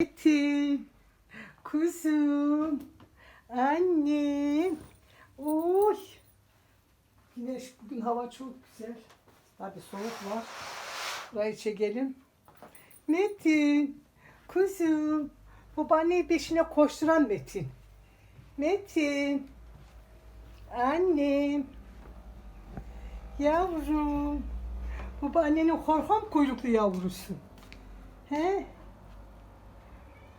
Metin, kuzum, annem. Oy. Güneş bugün hava çok güzel. Tabii soğuk var. Burayı çekelim. Metin, kuzum. Babaanneyi peşine koşturan Metin. Metin. Annem. Yavrum. Babaannenin korkam kuyruklu yavrusu. He?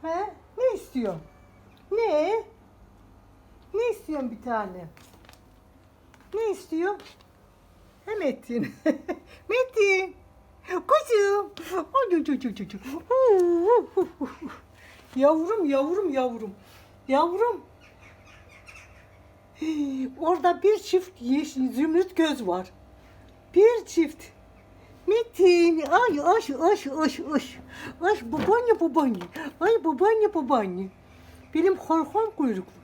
He? Ne istiyorsun? Ne? Ne istiyorsun bir tane? Ne istiyorsun? He Metin. Metin. Kuzum. Yavrum, yavrum, yavrum. Yavrum. Orada bir çift yeşil zümrüt göz var. Bir çift. Metin, ay aş aş aş aş. Aş babaanne babaanne. Ay babaanne babaanne. Benim horhon kuyruklu.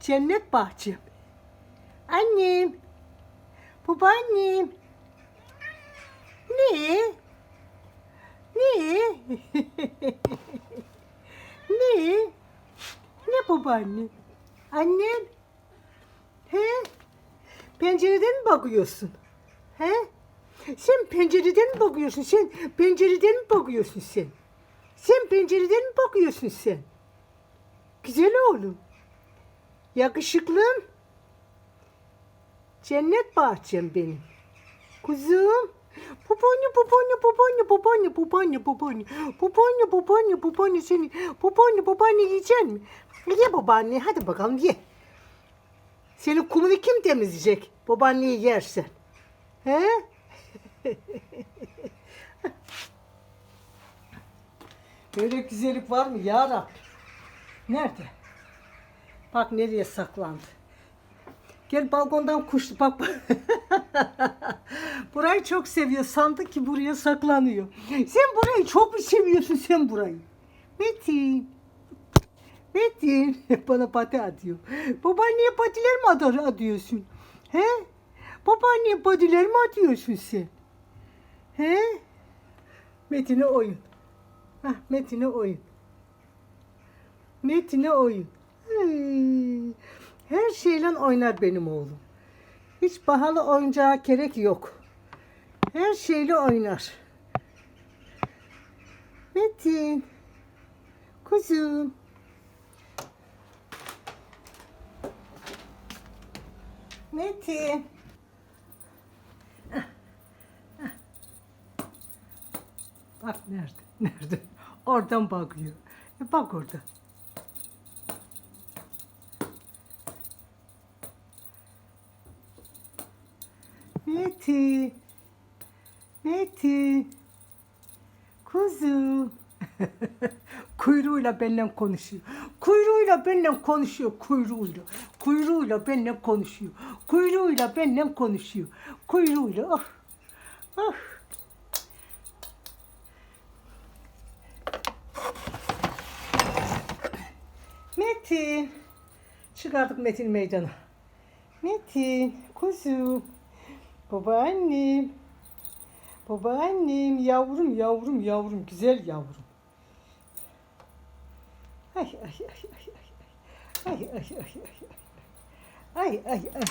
Cennet bahçem. Annem. Babaannem. Ne? Ne? ne? Ne babaanne? Annem. He? Pencereden mi bakıyorsun? He? Sen pencereden mi bakıyorsun? Sen pencereden mi bakıyorsun sen? Sen pencereden mi bakıyorsun sen? Güzel oğlum. Yakışıklım. Cennet bahçem benim. Kuzum. Babaanne, babaanne, babaanne, babaanne, babaanne, babaanne, babaanne, babaanne, babaanne seni, babaanne, babaanne yiyecek mi? Ye babaanne, hadi bakalım ye. Senin kumunu kim temizleyecek? Babaanneyi yersen. He? Böyle güzellik var mı ya Rabbi? Nerede? Bak nereye saklandı. Gel balkondan kuştu bak. bak. burayı çok seviyor. Sandı ki buraya saklanıyor. Sen burayı çok mu seviyorsun sen burayı? Metin. Metin bana pati atıyor. Babaanneye patiler mi atıyorsun? He? Babaanneye patiler mi atıyorsun sen? He? Metin'e oyun. Hah, Metin'e oyun. Metin'e oyun. Her şeyle oynar benim oğlum. Hiç pahalı oyuncağa gerek yok. Her şeyle oynar. Metin. Kuzum. Metin. Ah, ah. Bak nerede? Nerede? Oradan bakıyor. E bak orada. Metin. Metin. Kuzu. Kuyruğuyla benimle konuşuyor. Kuyruğuyla benimle konuşuyor. Kuyruğuyla. Kuyruğuyla benimle konuşuyor. Kuyruğuyla benimle konuşuyor. Kuyruğuyla. Ah. Ah. Metin. Çıkardık Metin meydana. Metin, kuzum. Babaannem. Babaannem, yavrum, yavrum, yavrum, güzel yavrum. Ay, ay, ay, ay, ay. Ay, ay, ay, ay, ay. Ay, ay, ay.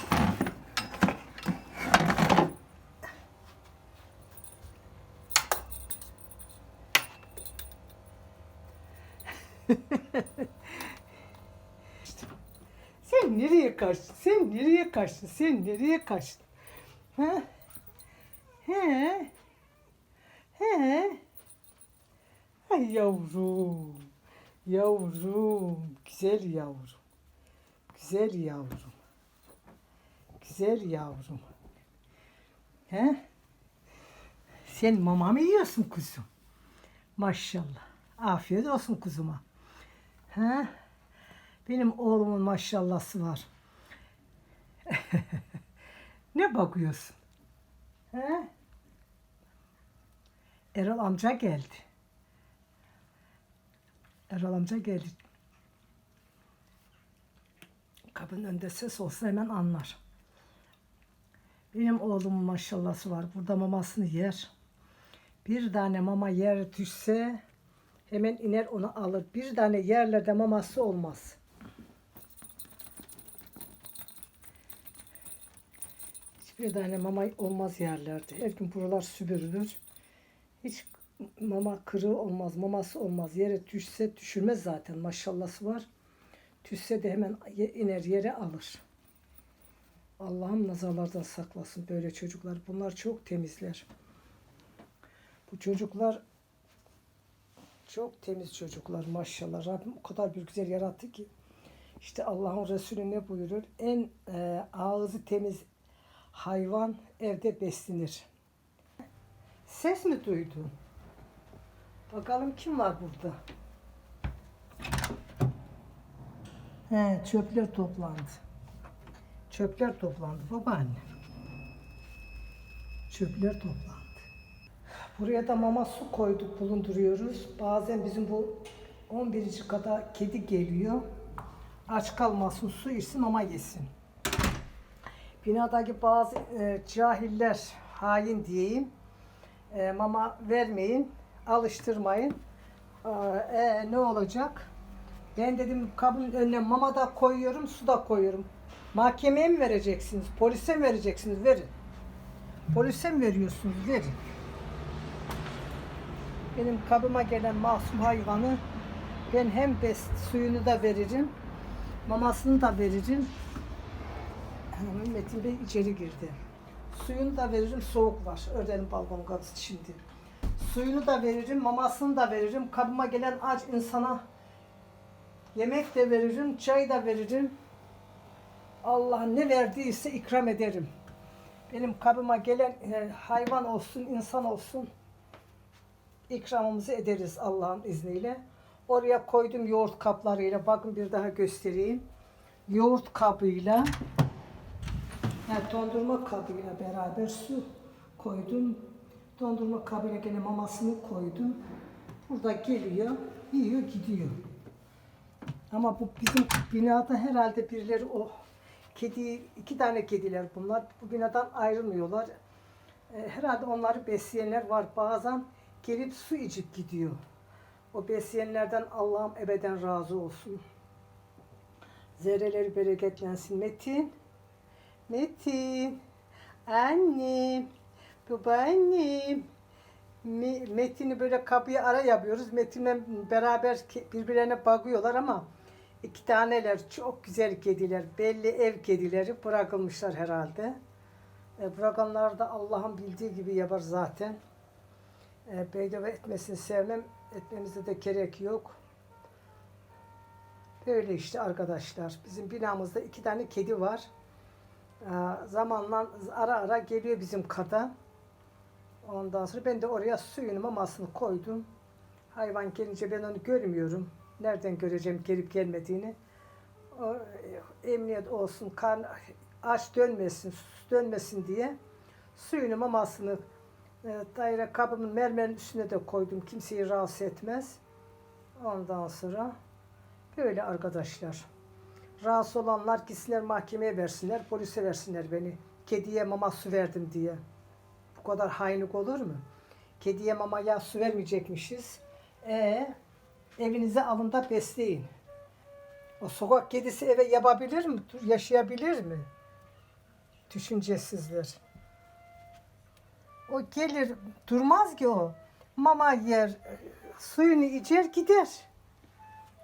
Sen nereye kaçtın? Sen nereye kaçtın? Sen nereye kaçtın? Ha? He? He? Ay yavrum. Yavrum. Güzel yavrum. Güzel yavrum. Güzel yavrum. He? Sen mama mı yiyorsun kuzum? Maşallah. Afiyet olsun kuzuma. He? Benim oğlumun maşallahı var. ne bakıyorsun? He? Erol amca geldi. Erol amca geldi. Kapının önünde ses olsa hemen anlar. Benim oğlumun maşallahı var. Burada mamasını yer. Bir tane mama yer düşse Hemen iner onu alır. Bir tane yerlerde maması olmaz. Hiçbir tane mama olmaz yerlerde. Her gün buralar süpürülür. Hiç mama kırığı olmaz, maması olmaz. Yere düşse düşürmez zaten maşallahı var. Düşse de hemen iner yere alır. Allah'ım nazarlardan saklasın böyle çocuklar. Bunlar çok temizler. Bu çocuklar çok temiz çocuklar maşallah. Rabbim o kadar bir güzel yarattı ki. İşte Allah'ın Resulü ne buyurur? En e, ağzı temiz hayvan evde beslenir. Ses mi duydun? Bakalım kim var burada? He, çöpler toplandı. Çöpler toplandı babaanne. Çöpler toplandı. Buraya da mama su koyduk bulunduruyoruz. Bazen bizim bu 11. kata kedi geliyor. Aç kalmasın, su içsin, mama yesin. Binadaki bazı e, cahiller, hain diyeyim, e, mama vermeyin, alıştırmayın. Aa, E, ne olacak? Ben dedim kabın önüne mama da koyuyorum, su da koyuyorum. Mahkemeye mi vereceksiniz, polise mi vereceksiniz? Verin. Polise mi veriyorsunuz? Verin. Benim kabıma gelen masum hayvanı ben hem best suyunu da veririm, mamasını da veririm. Metin Bey içeri girdi. Suyunu da veririm, soğuk var. Öğrenin balkon kapısı şimdi. Suyunu da veririm, mamasını da veririm. Kabıma gelen aç insana yemek de veririm, çay da veririm. Allah ne verdiyse ikram ederim. Benim kabıma gelen e, hayvan olsun, insan olsun ikramımızı ederiz Allah'ın izniyle. Oraya koydum yoğurt kaplarıyla. Bakın bir daha göstereyim. Yoğurt kabıyla yani dondurma kabıyla beraber su koydum. Dondurma kabıyla gene mamasını koydum. Burada geliyor, yiyor, gidiyor. Ama bu bizim binada herhalde birileri o kedi, iki tane kediler bunlar. Bu binadan ayrılmıyorlar. E, herhalde onları besleyenler var. Bazen gelip su içip gidiyor. O besleyenlerden Allah'ım ebeden razı olsun. Zerreleri bereketlensin. Metin. Metin. Annem. Babaannem. Me- Metin'i böyle kapıya ara yapıyoruz. Metin'le beraber birbirlerine bakıyorlar ama iki taneler çok güzel kediler. Belli ev kedileri bırakılmışlar herhalde. E, bırakanlar da Allah'ın bildiği gibi yapar zaten. E, beydava etmesini sevmem. Etmemize de gerek yok. Böyle işte arkadaşlar. Bizim binamızda iki tane kedi var. E, zamanla ara ara geliyor bizim kata. Ondan sonra ben de oraya suyunu mamasını koydum. Hayvan gelince ben onu görmüyorum. Nereden göreceğim gelip gelmediğini. O, e, emniyet olsun, kan aç dönmesin, sus dönmesin diye suyunu mamasını e, daire kabımın mermerin üstüne de koydum. Kimseyi rahatsız etmez. Ondan sonra böyle arkadaşlar. Rahatsız olanlar gitsinler mahkemeye versinler, polise versinler beni. Kediye mama su verdim diye. Bu kadar hainlik olur mu? Kediye mamaya su vermeyecekmişiz. E evinize alın da besleyin. O sokak kedisi eve yapabilir mi? Yaşayabilir mi? Düşüncesizler. O gelir durmaz ki o. Mama yer, suyunu içer gider.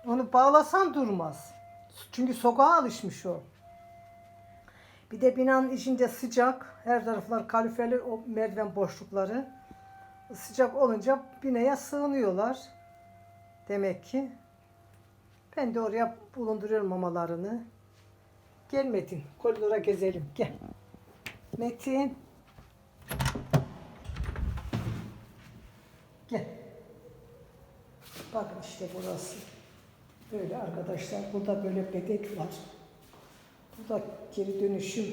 Onu bağlasan durmaz. Çünkü sokağa alışmış o. Bir de binanın içinde sıcak. Her taraflar kalifeli o merdiven boşlukları. Sıcak olunca binaya sığınıyorlar. Demek ki. Ben de oraya bulunduruyorum mamalarını. Gel Metin, koridora gezelim. Gel. Metin. Gel. Bakın işte burası. Böyle arkadaşlar. Burada böyle bedek var. Burada geri dönüşüm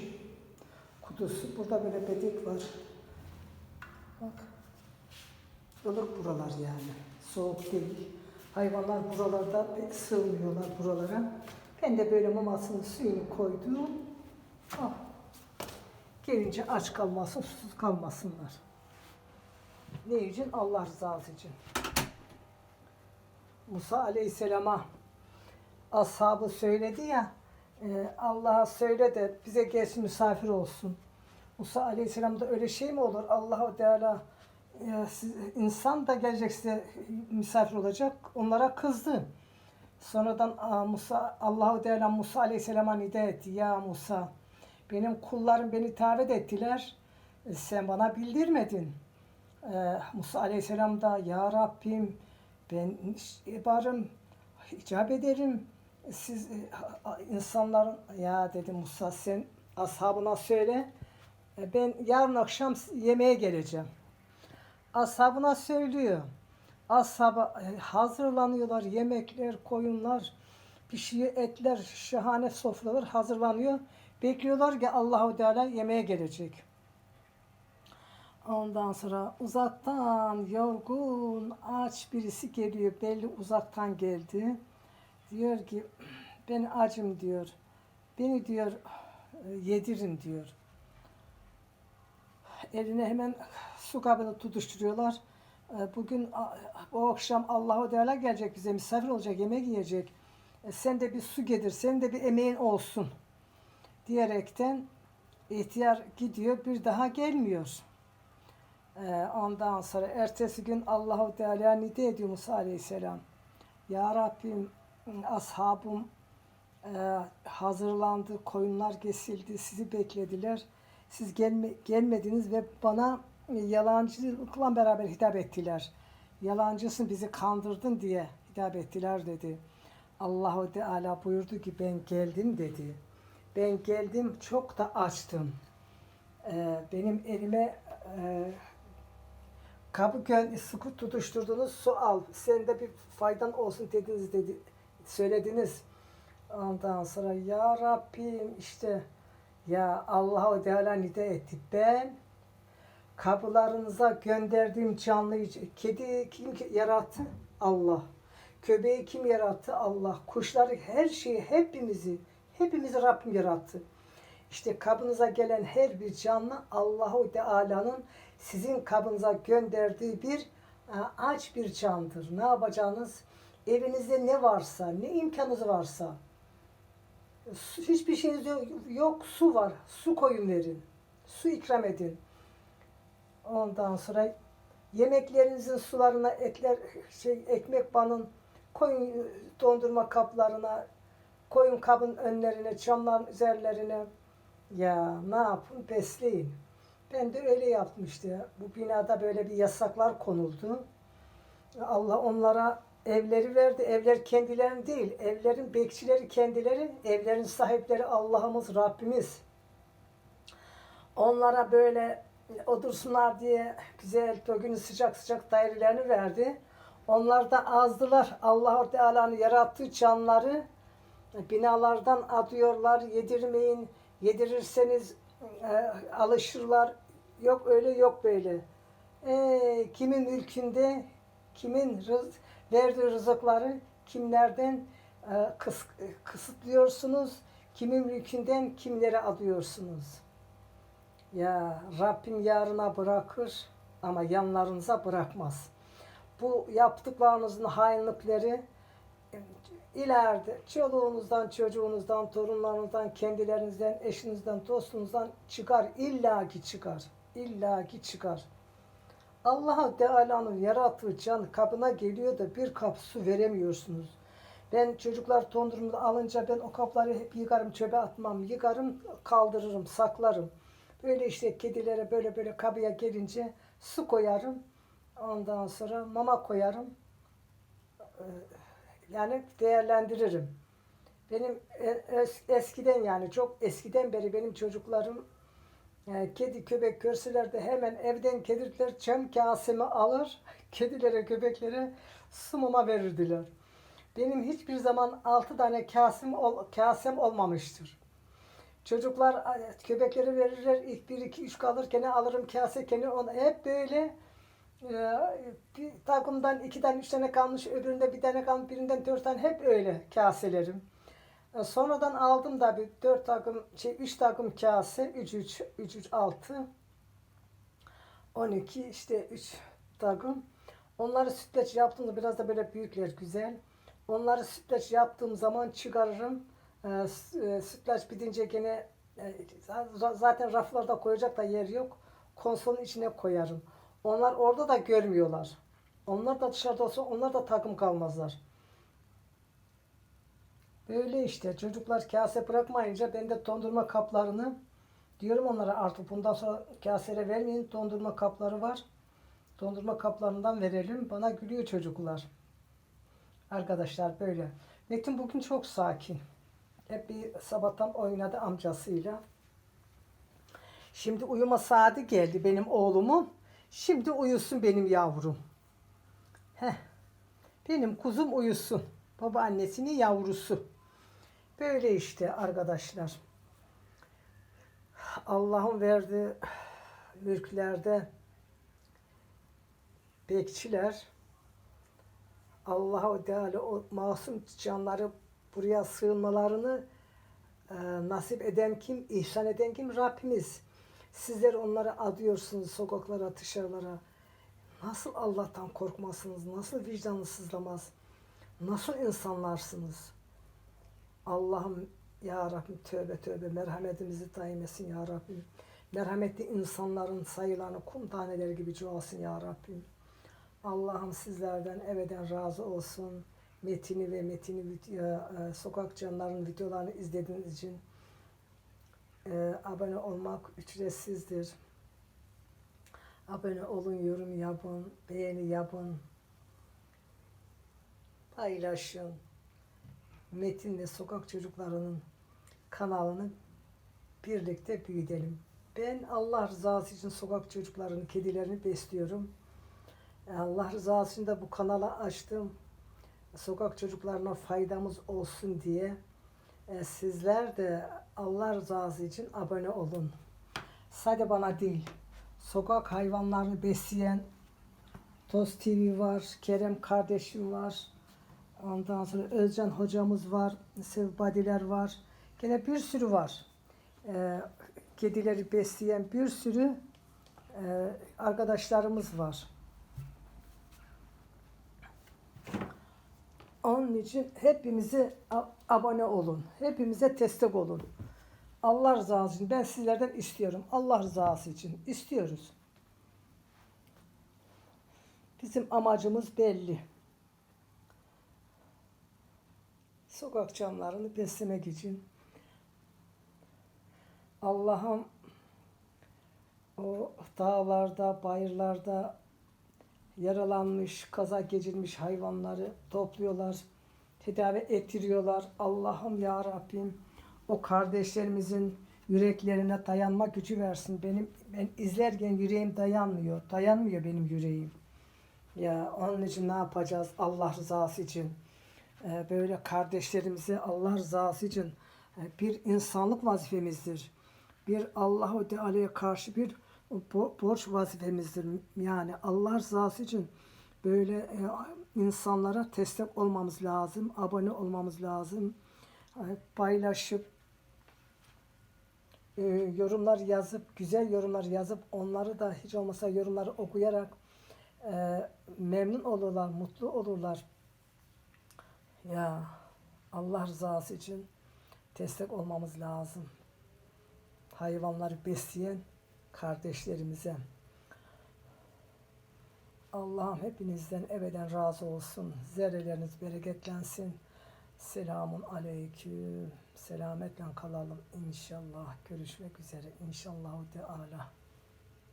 kutusu. Burada böyle bedek var. Bak. Ilık buralar yani. Soğuk değil. Hayvanlar buralarda pek sığmıyorlar buralara. Ben de böyle mamasını suyunu koydum. Ah. Gelince aç kalmasın, susuz kalmasınlar. Ne için? Allah rızası için. Musa Aleyhisselam'a ashabı söyledi ya e, Allah'a söyle de bize gelsin misafir olsun. Musa Aleyhisselam'da öyle şey mi olur? Allah-u Teala e, siz- insan da gelecek size misafir olacak. Onlara kızdı. Sonradan aa, Musa Allahu Teala Musa Aleyhisselam'a nida etti. Ya Musa benim kullarım beni davet ettiler. E, Sen bana bildirmedin. Ee, Musa Aleyhisselam da Ya Rabbim ben varım, icap ederim. Siz e, insanların ya dedi Musa sen ashabına söyle. E, Ben yarın akşam yemeğe geleceğim. Ashabına söylüyor. Ashaba e, hazırlanıyorlar yemekler, koyunlar, pişiyor etler, şahane sofralar hazırlanıyor. Bekliyorlar ki Allahu Teala yemeğe gelecek. Ondan sonra uzaktan yorgun, aç birisi geliyor. Belli uzaktan geldi. Diyor ki ben acım diyor. Beni diyor e, yedirin diyor. Eline hemen su kabını tutuşturuyorlar. E, Bugün o akşam Allahu Teala gelecek bize misafir olacak, yemek yiyecek. E, Sen de bir su getir, senin de bir emeğin olsun diyerekten ihtiyar gidiyor, bir daha gelmiyor. Ondan sonra ertesi gün Allahu Teala nida ediyor Musa Aleyhisselam. Ya Rabbim ashabım e, hazırlandı, koyunlar kesildi, sizi beklediler. Siz gelme, gelmediniz ve bana yalancılıkla beraber hitap ettiler. Yalancısın bizi kandırdın diye hitap ettiler dedi. Allahu Teala buyurdu ki ben geldim dedi. Ben geldim çok da açtım. Ee, benim elime e, gön sıkı tutuşturdunuz su al. Sen de bir faydan olsun dediniz dedi. Söylediniz. Ondan sonra ya Rabbim işte ya Allahu Teala nida etti. Ben kapılarınıza gönderdiğim canlıyı kedi kim ki- yarattı? Allah. Köpeği kim yarattı? Allah. Kuşları her şeyi hepimizi hepimizi Rabbim yarattı. İşte kabınıza gelen her bir canlı Allahu Teala'nın sizin kabınıza gönderdiği bir aç bir candır. Ne yapacağınız? Evinizde ne varsa, ne imkanınız varsa, hiçbir şeyiniz yok, su var. Su koyun verin. Su ikram edin. Ondan sonra yemeklerinizin sularına etler, şey ekmek banın, koyun dondurma kaplarına, koyun kabın önlerine, çamların üzerlerine. Ya ne yapın? Besleyin. Ben de öyle yapmıştı. Bu binada böyle bir yasaklar konuldu. Allah onlara evleri verdi. Evler kendilerinin değil. Evlerin bekçileri kendileri. Evlerin sahipleri Allah'ımız, Rabbimiz. Onlara böyle otursunlar diye güzel bugün sıcak sıcak dairelerini verdi. Onlar da azdılar. Allah Teala'nın yarattığı canları binalardan atıyorlar. Yedirmeyin. Yedirirseniz e, alışırlar. Yok öyle yok böyle. E, kimin mülkünde kimin rız, verdiği rızıkları kimlerden e, kıs, kısıtlıyorsunuz? Kimin mülkünden kimlere alıyorsunuz? Ya Rabbim yarına bırakır ama yanlarınıza bırakmaz. Bu yaptıklarınızın hainlikleri ileride çoluğunuzdan, çocuğunuzdan, torunlarınızdan, kendilerinizden, eşinizden, dostunuzdan çıkar. İlla ki çıkar. İlla ki çıkar. Allah Teala'nın yarattığı can kabına geliyor da bir kap su veremiyorsunuz. Ben çocuklar dondurma alınca ben o kapları hep yıkarım, çöpe atmam. Yıkarım, kaldırırım, saklarım. Böyle işte kedilere böyle böyle kabıya gelince su koyarım. Ondan sonra mama koyarım. Ee, Yani değerlendiririm. Benim e- es- eskiden yani çok eskiden beri benim çocuklarım e, kedi köpek görseler de hemen evden kediler çam kasemi alır. Kedilere köpeklere su mama verirdiler. Benim hiçbir zaman altı tane kasem, ol, kasem olmamıştır. Çocuklar köpeklere verirler. ilk bir iki üç kalırken alırım kase kene onu hep böyle e, bir takımdan iki tane üç tane kalmış öbüründe bir tane kalmış birinden dört tane hep öyle kaselerim. E, Sonradan aldım da bir dört takım şey üç takım kase üç üç üç üç altı on iki işte üç takım Onları sütlaç yaptığımda biraz da böyle büyükler güzel. Onları sütlaç yaptığım zaman çıkarırım. E, sütlaç bitince gene e, za- zaten raflarda koyacak da yer yok. Konsolun içine koyarım. Onlar orada da görmüyorlar. Onlar da dışarıda olsa onlar da takım kalmazlar. Böyle işte çocuklar kase bırakmayınca ben de dondurma kaplarını diyorum onlara artık bundan sonra kasere vermeyin dondurma kapları var. Dondurma kaplarından verelim. Bana gülüyor çocuklar. Arkadaşlar böyle. Metin bugün çok sakin. Hep bir sabahtan oynadı amcasıyla. Şimdi uyuma saati geldi benim oğlumun. Şimdi uyusun benim yavrum. Heh. Benim kuzum uyusun. Babaannesinin yavrusu. Böyle işte arkadaşlar. Allah'ın verdiği mülklerde bekçiler Allahu Teala o masum canları buraya sığınmalarını e, nasip eden kim? ihsan eden kim? Rabbimiz. Sizler onları adıyorsunuz sokaklara, dışarılara. Nasıl Allah'tan korkmazsınız? Nasıl vicdanınız sızlamaz? Nasıl insanlarsınız? Allah'ım ya Rabbim tövbe tövbe merhametimizi daim etsin ya Rabbim. Merhametli insanların sayılarını kum taneleri gibi çoğalsın ya Rabbim. Allah'ım sizlerden ebeden razı olsun. Metini ve Metini e, sokak canlarının videolarını izlediğiniz için e, abone olmak ücretsizdir. Abone olun, yorum yapın, beğeni yapın, paylaşın. Metin ve sokak çocuklarının kanalını birlikte büyütelim. Ben Allah rızası için sokak çocuklarını, kedilerini besliyorum. Allah rızası için de bu kanala açtım. Sokak çocuklarına faydamız olsun diye. E, Sizler de Allah rızası için abone olun. Sadece bana değil. Sokak hayvanlarını besleyen Toz TV var, Kerem kardeşim var. Ondan sonra Özcan hocamız var, Sevbadiler var. Gene bir sürü var. E, kedileri besleyen bir sürü e, arkadaşlarımız var. Onun için hepimize abone olun. Hepimize destek olun. Allah rızası için ben sizlerden istiyorum. Allah rızası için istiyoruz. Bizim amacımız belli. Sokak camlarını beslemek için Allah'ım o dağlarda, bayırlarda yaralanmış, kaza geçirmiş hayvanları topluyorlar, tedavi ettiriyorlar. Allah'ım ya Rabbim o kardeşlerimizin yüreklerine dayanma gücü versin. Benim ben izlerken yüreğim dayanmıyor. Dayanmıyor benim yüreğim. Ya onun için ne yapacağız Allah rızası için? Ee, böyle kardeşlerimize Allah rızası için e, bir insanlık vazifemizdir. Bir Allahu Teala'ya karşı bir bo- borç vazifemizdir. Yani Allah rızası için böyle e, insanlara destek olmamız lazım, abone olmamız lazım. E, Paylaşıp e, yorumlar yazıp, güzel yorumlar yazıp onları da hiç olmasa yorumları okuyarak e, memnun olurlar, mutlu olurlar. Ya Allah rızası için destek olmamız lazım. Hayvanları besleyen kardeşlerimize. Allah'ım hepinizden ebeden razı olsun. Zerreleriniz bereketlensin. Selamun aleyküm. Selametle kalalım inşallah. Görüşmek üzere inşallah Teala.